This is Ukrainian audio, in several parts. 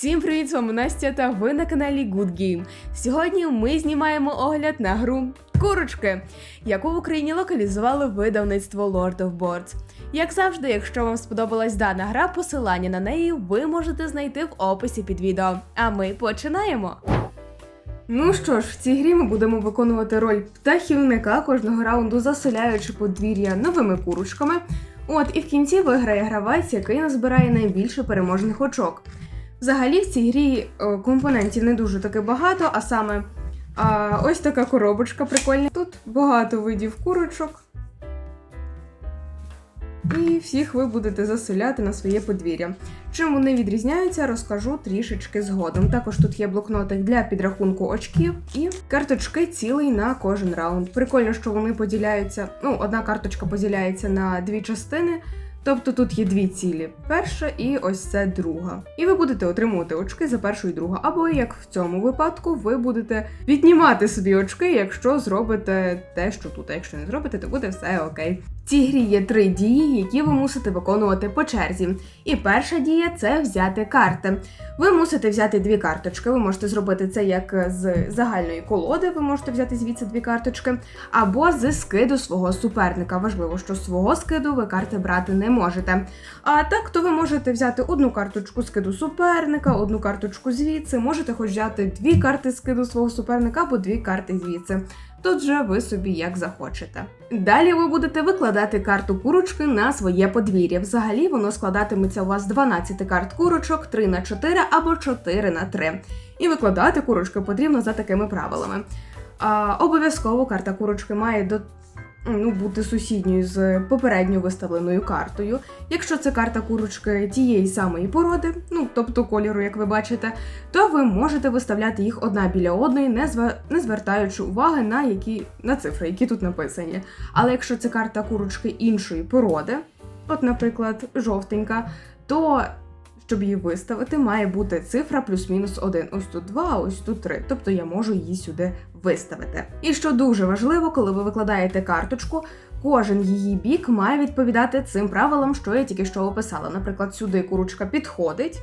Всім привіт, з вами Настя та ви на каналі Good Game. Сьогодні ми знімаємо огляд на гру Курочки, яку в Україні локалізували видавництво Lord of Boards. Як завжди, якщо вам сподобалась дана гра, посилання на неї ви можете знайти в описі під відео. А ми починаємо. Ну що ж, в цій грі ми будемо виконувати роль птахівника кожного раунду, заселяючи подвір'я новими курочками. От і в кінці виграє гравець, який назбирає найбільше переможних очок. Взагалі в цій грі е, компонентів не дуже таки багато, а саме а, ось така коробочка прикольна. Тут багато видів курочок. І всіх ви будете заселяти на своє подвір'я. Чим вони відрізняються, розкажу трішечки згодом. Також тут є блокнотик для підрахунку очків і карточки цілий на кожен раунд. Прикольно, що вони поділяються. Ну, одна карточка поділяється на дві частини. Тобто тут є дві цілі: перша і ось це друга. І ви будете отримувати очки за першу і другу. Або як в цьому випадку, ви будете віднімати собі очки, якщо зробите те, що тут. А якщо не зробите, то буде все окей. Цій грі є три дії, які ви мусите виконувати по черзі. І перша дія це взяти карти. Ви мусите взяти дві карточки. Ви можете зробити це як з загальної колоди, ви можете взяти звідси дві карточки, або з скиду свого суперника. Важливо, що з свого скиду ви карти брати не можете. А так, то ви можете взяти одну карточку скиду суперника, одну карточку звідси, можете хоч взяти дві карти скиду свого суперника або дві карти звідси. Тут же ви собі як захочете. Далі ви будете викладати карту курочки на своє подвір'я. Взагалі воно складатиметься у вас 12 карт курочок, 3 на 4 або 4 на 3. І викладати курочки потрібно за такими правилами. Обов'язково карта курочки має до ну, бути сусідньою з попередньо виставленою картою. Якщо це карта курочки тієї самої породи, ну тобто кольору, як ви бачите, то ви можете виставляти їх одна біля одної, не, зва... не звертаючи уваги на які на цифри, які тут написані. Але якщо це карта курочки іншої породи, от, наприклад, жовтенька, то щоб її виставити, має бути цифра плюс-мінус один. Ось тут два, а ось тут три. Тобто я можу її сюди виставити. І що дуже важливо, коли ви викладаєте карточку, кожен її бік має відповідати цим правилам, що я тільки що описала. Наприклад, сюди курочка підходить.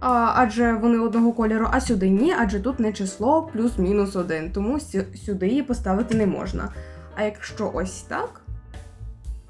А, адже вони одного кольору, а сюди ні, адже тут не число плюс-мінус один, тому сюди її поставити не можна. А якщо ось так,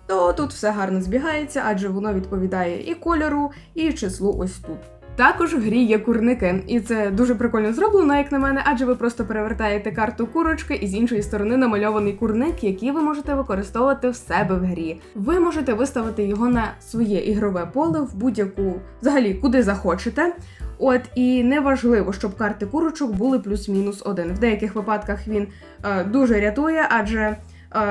то тут все гарно збігається, адже воно відповідає і кольору, і числу ось тут. Також в грі є курники, і це дуже прикольно зроблено, як на мене, адже ви просто перевертаєте карту курочки, і з іншої сторони намальований курник, який ви можете використовувати в себе в грі. Ви можете виставити його на своє ігрове поле в будь-яку, взагалі, куди захочете. От і неважливо, щоб карти курочок були плюс-мінус один. В деяких випадках він е, дуже рятує, адже.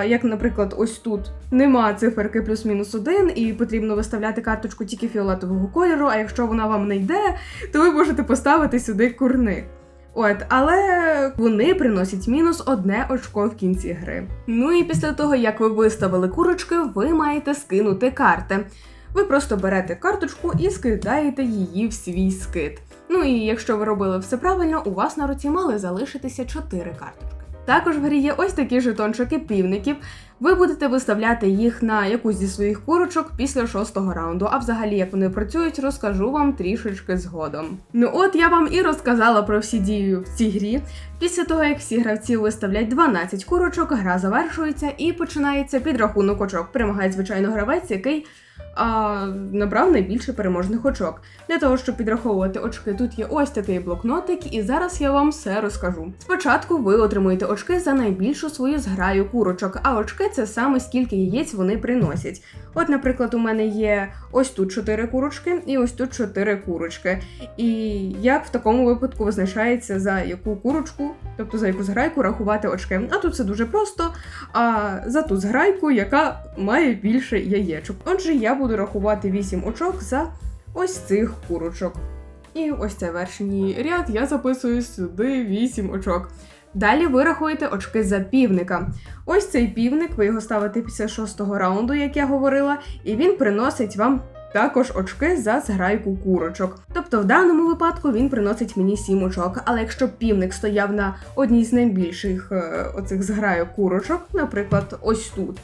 Як, наприклад, ось тут нема циферки плюс-мінус один, і потрібно виставляти карточку тільки фіолетового кольору. А якщо вона вам не йде, то ви можете поставити сюди курник. От, але вони приносять мінус одне очко в кінці гри. Ну і після того, як ви виставили курочки, ви маєте скинути карти. Ви просто берете карточку і скидаєте її в свій скид. Ну і якщо ви робили все правильно, у вас на руці мали залишитися 4 карточки. Також в грі є ось такі жетончики півників. Ви будете виставляти їх на якусь зі своїх курочок після шостого раунду. А взагалі, як вони працюють, розкажу вам трішечки згодом. Ну от я вам і розказала про всі дії в цій грі. Після того, як всі гравці виставлять 12 курочок, гра завершується і починається підрахунок очок. Перемагає, звичайно, гравець, який а, набрав найбільше переможних очок. Для того, щоб підраховувати очки, тут є ось такий блокнотик, і зараз я вам все розкажу. Спочатку ви отримуєте очки за найбільшу свою зграю курочок, а очки це саме скільки яєць вони приносять. От, наприклад, у мене є ось тут 4 курочки і ось тут 4 курочки. І як в такому випадку визначається за яку курочку, тобто за яку зграйку рахувати очки. А тут це дуже просто. А за ту зграйку, яка має більше яєчок. Отже, я буду рахувати 8 очок за ось цих курочок. І ось цей верхній ряд я записую сюди 8 очок. Далі ви рахуєте очки за півника. Ось цей півник, ви його ставите після шостого раунду, як я говорила, і він приносить вам також очки за зграйку курочок. Тобто в даному випадку він приносить мені 7 очок. Але якщо півник стояв на одній з найбільших е, оцих зграйок курочок, наприклад, ось тут,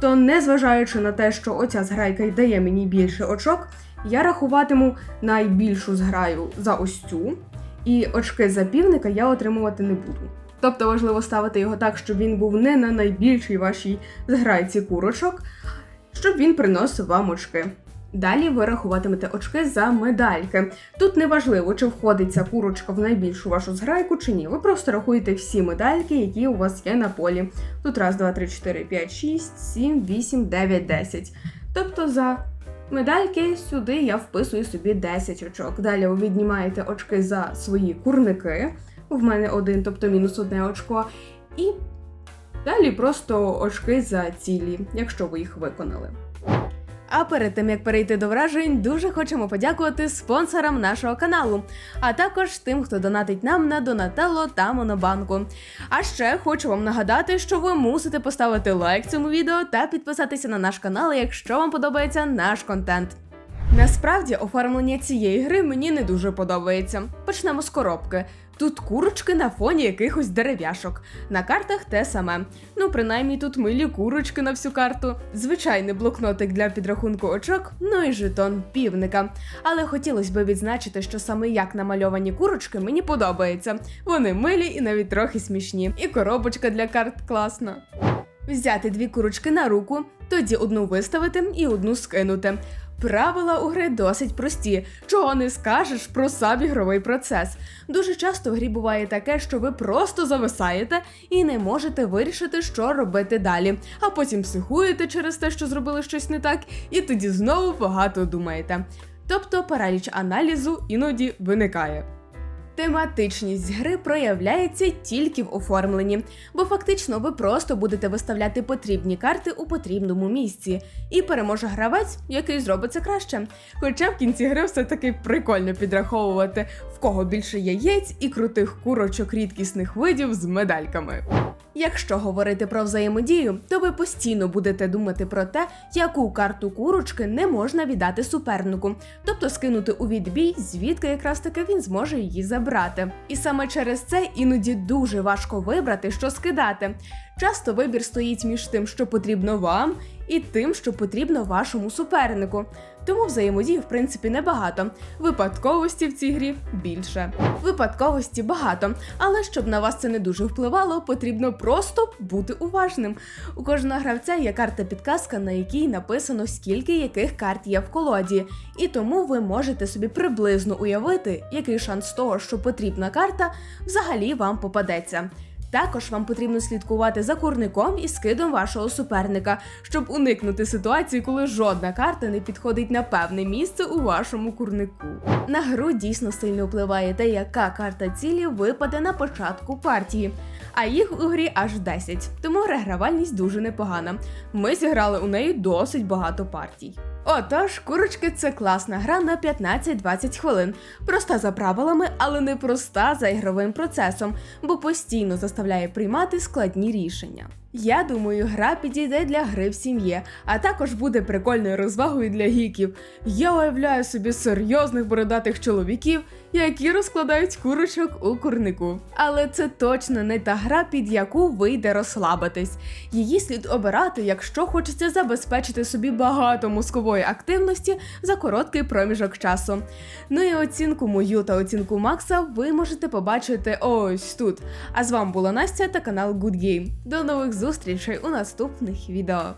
то незважаючи на те, що оця зграйка й дає мені більше очок, Я рахуватиму найбільшу зграю за ось цю, і очки за півника я отримувати не буду. Тобто важливо ставити його так, щоб він був не на найбільшій вашій зграйці курочок, щоб він приносив вам очки. Далі ви рахуватимете очки за медальки. Тут не важливо, чи входить ця курочка в найбільшу вашу зграйку чи ні. Ви просто рахуєте всі медальки, які у вас є на полі. Тут раз, два, три, чотири, п'ять, шість, сім, вісім, дев'ять, десять. Тобто за медальки сюди я вписую собі 10 очок. Далі ви віднімаєте очки за свої курники. В мене один, тобто мінус одне очко. І далі просто очки за цілі, якщо ви їх виконали. А перед тим як перейти до вражень, дуже хочемо подякувати спонсорам нашого каналу, а також тим, хто донатить нам на Донателло та Монобанку. А ще хочу вам нагадати, що ви мусите поставити лайк цьому відео та підписатися на наш канал, якщо вам подобається наш контент. Насправді, оформлення цієї гри мені не дуже подобається. Почнемо з коробки. Тут курочки на фоні якихось дерев'яшок. На картах те саме. Ну, принаймні тут милі курочки на всю карту, звичайний блокнотик для підрахунку очок, ну і жетон півника. Але хотілося б відзначити, що саме як намальовані курочки мені подобається. Вони милі і навіть трохи смішні. І коробочка для карт класна. Взяти дві курочки на руку, тоді одну виставити і одну скинути. Правила у гри досить прості, чого не скажеш про сам ігровий процес. Дуже часто в грі буває таке, що ви просто зависаєте і не можете вирішити, що робити далі, а потім психуєте через те, що зробили щось не так, і тоді знову багато думаєте. Тобто параліч аналізу іноді виникає. Тематичність гри проявляється тільки в оформленні, бо фактично ви просто будете виставляти потрібні карти у потрібному місці, і переможе гравець, який зробить це краще. Хоча в кінці гри все-таки прикольно підраховувати, в кого більше яєць і крутих курочок рідкісних видів з медальками. Якщо говорити про взаємодію, то ви постійно будете думати про те, яку карту курочки не можна віддати супернику, тобто скинути у відбій, звідки якраз таки він зможе її забрати. І саме через це іноді дуже важко вибрати, що скидати. Часто вибір стоїть між тим, що потрібно вам, і тим, що потрібно вашому супернику. Тому взаємодії, в принципі, небагато. Випадковості в цій грі більше. Випадковості багато, але щоб на вас це не дуже впливало, потрібно просто бути уважним. У кожного гравця є карта підказка, на якій написано, скільки яких карт є в колоді, і тому ви можете собі приблизно уявити, який шанс того, що потрібна карта взагалі вам попадеться. Також вам потрібно слідкувати за курником і скидом вашого суперника, щоб уникнути ситуації, коли жодна карта не підходить на певне місце у вашому курнику. На гру дійсно сильно впливає те, яка карта цілі випаде на початку партії. А їх у грі аж 10, тому регравальність дуже непогана. Ми зіграли у неї досить багато партій. Отож, курочки це класна гра на 15-20 хвилин. Проста за правилами, але не проста за ігровим процесом, бо постійно заставляє приймати складні рішення. Я думаю, гра підійде для гри в сім'ї, а також буде прикольною розвагою для гіків. Я уявляю собі серйозних бородатих чоловіків, які розкладають курочок у курнику. Але це точно не та гра, під яку вийде розслабитись. Її слід обирати, якщо хочеться забезпечити собі багато мозкової активності за короткий проміжок часу. Ну і оцінку мою та оцінку Макса ви можете побачити ось тут. А з вами була Настя та канал Good Game. До нових зустрічей у наступних відео.